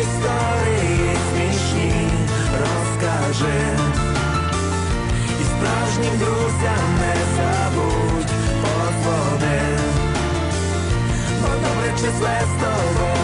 Історії смішні розкажи. І справжнім друзям не забудь подзвони. Бо добре числе з тобою